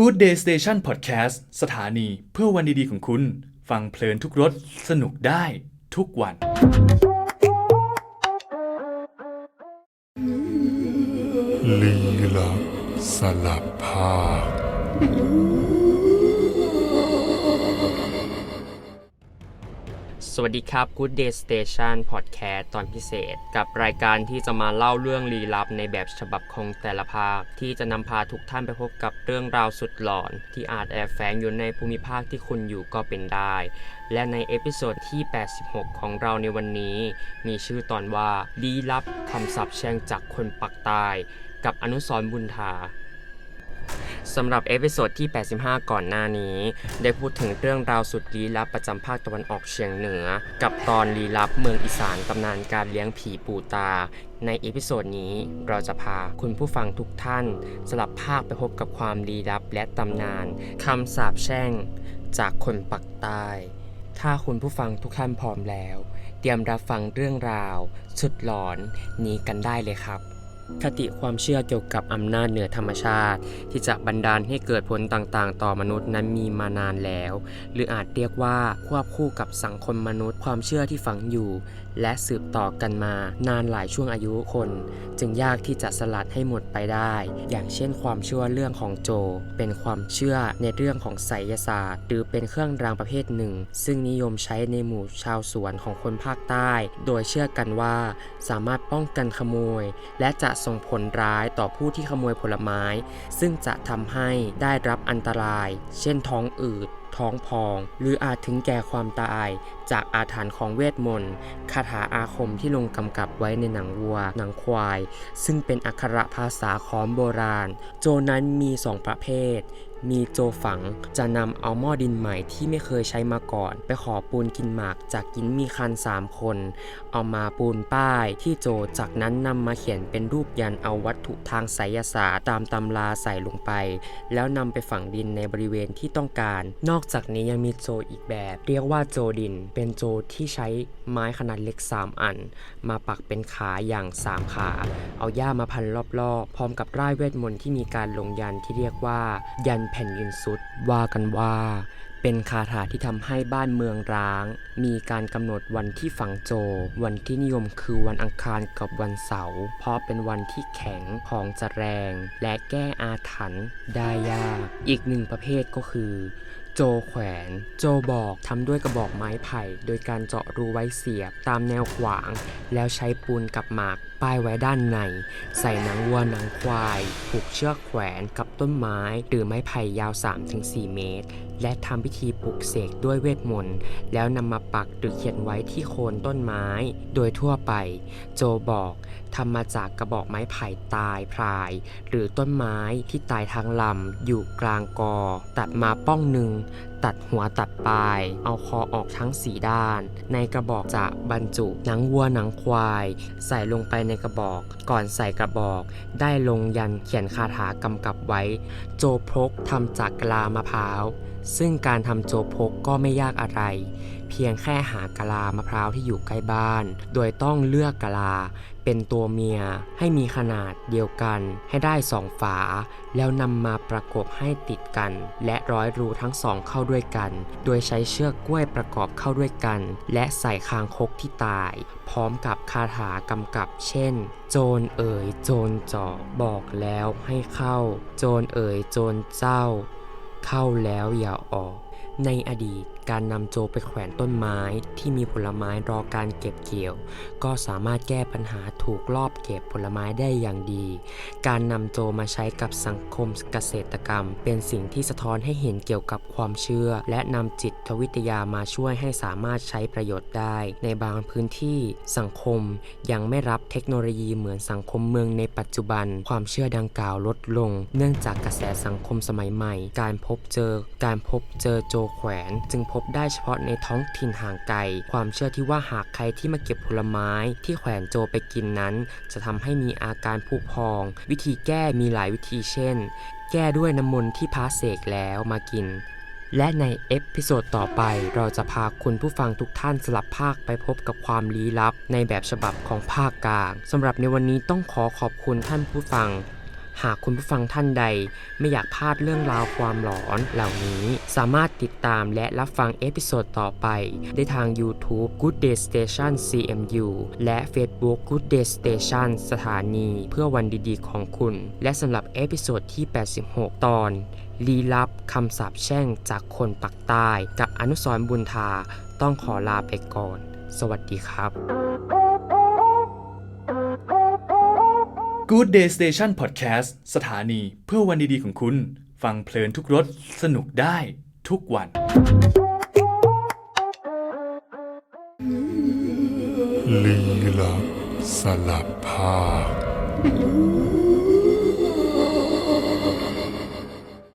Good Day Station Podcast สถานีเพื่อวันดีๆของคุณ ฟังเพลินทุกรสสนุกได้ทุกวัน ลีลาสลับภาค สวัสดีครับ Good Day Station Podcast ตอนพิเศษ กับรายการที่จะมาเล่าเรื่องลี้ลับในแบบฉบับของแต่ละภาค ที่จะนำพาทุกท่านไปพบกับเรื่องราวสุดหลอน ที่อาจแอบแฝงอยู่ในภูมิภาคที่คุณอยู่ก็เป็นได้ และในเอพิโซดที่ 86 ของเราในวันนี้ มีชื่อตอนว่าลี้ลับคำสาปแช่งจากคนปักใต้กับอนุสรบุญธา สำหรับเอพิโซดที่ 85 ก่อนหน้านี้ ได้พูดถึงเรื่องราวสุดลี้ลับประจำภาคตะวันออกเฉียงเหนือ กับตอนลี้ลับเมืองอีสานตำนานการเลี้ยงผีปู่ตา ในเอพิโซดนี้เราจะพาคุณผู้ฟังทุกท่าน สลับภาคไปพบกับความลี้ลับและตำนานคำสาปแช่ง จากคนปักใต้ ถ้าคุณผู้ฟังทุกท่านพร้อมแล้ว เตรียมรับฟังเรื่องราว สุดหลอนนี้กันได้เลยครับ คติความเชื่อเกี่ยวกับอำนาจเหนือธรรมชาติ ที่จะบันดาลให้เกิดผลต่างๆ ต่อมนุษย์นั้นมีมานานแล้ว หรืออาจเรียกว่าควบคู่กับสังคมมนุษย์ความเชื่อที่ฝังอยู่ และสืบต่อกันมานานหลายช่วงอายุคน จึงยากที่จะสลัดให้หมดไปได้ อย่างเช่น ความเชื่อเรื่องของโจ เป็นความเชื่อในเรื่องของไสยศาสตร์ หรือเป็นเครื่องรางประเภทหนึ่ง ซึ่งนิยมใช้ในหมู่ชาวสวนของคนภาคใต้ โดยเชื่อกันว่า สามารถป้องกันขโมย และจะส่งผลร้ายต่อผู้ที่ขโมยผลไม้ ซึ่งจะทำให้ได้รับอันตราย เช่นท้องอืด ท้องพอง หรืออาจถึงแก่ความตาย จากอาถรรพ์ของเวทมนต์คาถาอาคมที่ลงกำกับไว้ในหนังวัว หนังควาย ซึ่งเป็นอักขระภาษาขอมโบราณ โจนั้นมีสองประเภทมีโจฝังจะนำเอาหม้อดินใหม่ที่ไม่เคยใช้มาก่อน ไปขอปูนกินหมากจากกินมีคันสามคน เอามาปูนป้ายที่โจจากนั้นนำมาเขียนเป็นรูปยันเอาวัตถุทางไสยศาสตร์ตามตำราใส่ลงไป แล้วนำไปฝังดินในบริเวณที่ต้องการ นอกจากนี้ยังมีโจอีกแบบ เรียกว่าโจดิน เป็นโจที่ใช้ไม้ขนาดเล็ก 3 อัน มาปักเป็นขาอย่าง 3 ขา เอาหญ้ามาพันรอบๆ พร้อมกับร่ายเวทมนต์ที่มีการลงยันที่เรียกว่า ยันแผ่นดินสุด ว่ากันว่าเป็นคาถาที่ทำให้บ้านเมืองร้าง มีการกำหนดวันที่ฝังโจ วันที่นิยมคือวันอังคารกับวันเสาร์ เพราะเป็นวันที่แข็งของจะแรง และแก้อาถรรพ์ได้ยาก อีกหนึ่งประเภทก็คือ โจแขวน โจบอกทำด้วยกระบอกไม้ไผ่ โดยการเจาะรูไว้เสียบตามแนวขวาง แล้วใช้ปูนกับหมากป้ายไว้ด้านใน ใส่หนังวัวหนังควาย ผูกเชือกแขวนกับต้นไม้ หรือไม้ไผ่ยาว 3-4 เมตร และทำพิธีปลุกเสกด้วยเวทมนต์ แล้วนำมาปักหรือเขียนไว้ที่โคนต้นไม้ โดยทั่วไป โจบอกทำมาจากกระบอกไม้ไผ่ตายพราย หรือต้นไม้ที่ตายทางลำอยู่กลางกอ ตัดมาป้องหนึ่งตัดหัวตัดปลาย เอาคอออกทั้งสีด้าน ในกระบอกจะบรรจุหนังวัวหนังควาย ใส่ลงไปในกระบอก ก่อนใส่กระบอก ได้ลงยันเขียนคาถากำกับไว้ โจพกทำจากกลามะพร้าว ซึ่งการทำโจพกก็ไม่ยากอะไร เพียงแค่หากะลามะพร้าวที่อยู่ใกล้บ้าน โดยต้องเลือกกะลา เป็นตัวเมียให้มีขนาดเดียวกันให้ได้สองฝา แล้วนำมาประกบให้ติดกัน และร้อยรูทั้งสองเข้าด้วยกัน โดยใช้เชือกกล้วยประกอบเข้าด้วยกัน และใส่คางคกที่ตาย พร้อมกับคาถากำกับ เช่น โจรเอ๋ยโจรเจาะบอกแล้วให้เข้า โจรเอ๋ยโจรเจ้า เข้าแล้วอย่าออก ในอดีตการนำโจไปแขวนต้นไม้ที่มีผลไม้รอการเก็บเกี่ยว ก็สามารถแก้ปัญหาถูกลอบเก็บผลไม้ได้อย่างดี การนำโจมาใช้กับสังคมเกษตรกรรม เป็นสิ่งที่สะท้อนให้เห็นเกี่ยวกับความเชื่อ และนำจิตวิทยามาช่วยให้สามารถใช้ประโยชน์ได้ ในบางพื้นที่สังคมยังไม่รับเทคโนโลยีเหมือนสังคมเมืองในปัจจุบัน ความเชื่อดังกล่าวลดลง เนื่องจากกระแสสังคมสมัยใหม่ การพบเจอ การพบเจอโจแขวน จึงพบได้เฉพาะในท้องถิ่นห่างไกล ความเชื่อที่ว่าหากใครที่มาเก็บผลไม้ที่แขวนโจไปกินนั้น จะทำให้มีอาการผุพอง วิธีแก้มีหลายวิธีเช่น แก้ด้วยน้ำมนต์ที่พระเสกแล้วมากินและในเอพิโซดต่อไปเราจะพาคุณผู้ฟังทุกท่านสลับภาคไปพบกับความลี้ลับ ในแบบฉบับของภาคกลางสำหรับในวันนี้ต้องขอขอบคุณท่านผู้ฟัง หากคุณผู้ฟังท่านใด ไม่อยากพลาดเรื่องราวความหลอนเหล่านี้ สามารถติดตามและรับฟังเอพิโซดต่อไป ได้ทาง YouTube Good Day Station CMU และ Facebook Good Day Station สถานีเพื่อวันดีๆของคุณ และสำหรับเอพิโซดที่ 86 ตอนลี้ลับคำสาปแช่งจากคนปักใต้ กับอนุสรบุญทาต้องขอลาไปก่อน สวัสดีครับ Good Day Station Podcast สถานีเพื่อวันดีๆของคุณ ฟังเพลินทุกรสสนุกได้ทุกวัน ลีลาสลับภาค